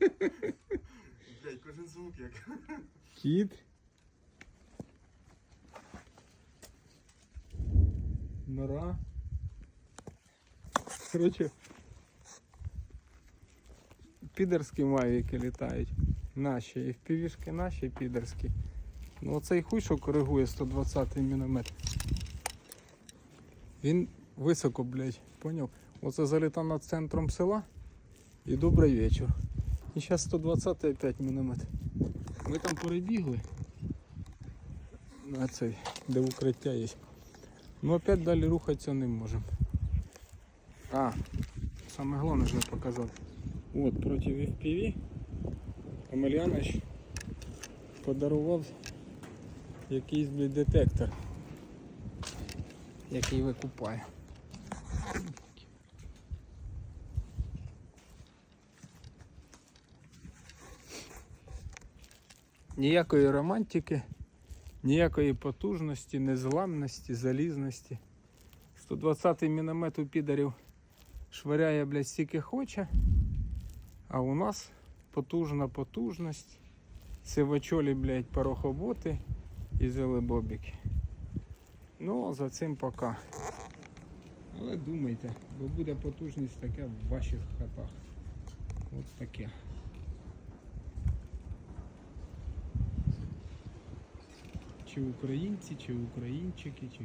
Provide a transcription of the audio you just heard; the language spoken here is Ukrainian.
Блять, кожен звук як. Кіт. Нора. Коротше, підерські мавіки літають. Наші. І впівішки наші підерські. Ну оцей хуй, що коригує 120-й міномет. Він високо, блядь, поняв? Оце залітав над центром села. І добрий вечір. І зараз 120 опять міномет. Ми там перебігли. На цей, де укриття є. Ну опять далі рухатися не можемо. А, саме головне ж не показав. От проти FPV Омельянович подарував якийсь блядь, детектор, який викупає. Ніякої романтики, ніякої потужності, незламності, залізності. 120-й міномет у підарів швиряє, блядь, стільки хоче. А у нас потужна потужність. Сивачолі, блядь, порохоботи і зелебобіки. Ну, за цим пока. Але думайте, бо буде потужність така в ваших хатах. От таке. Чи українці, чи українчики, чи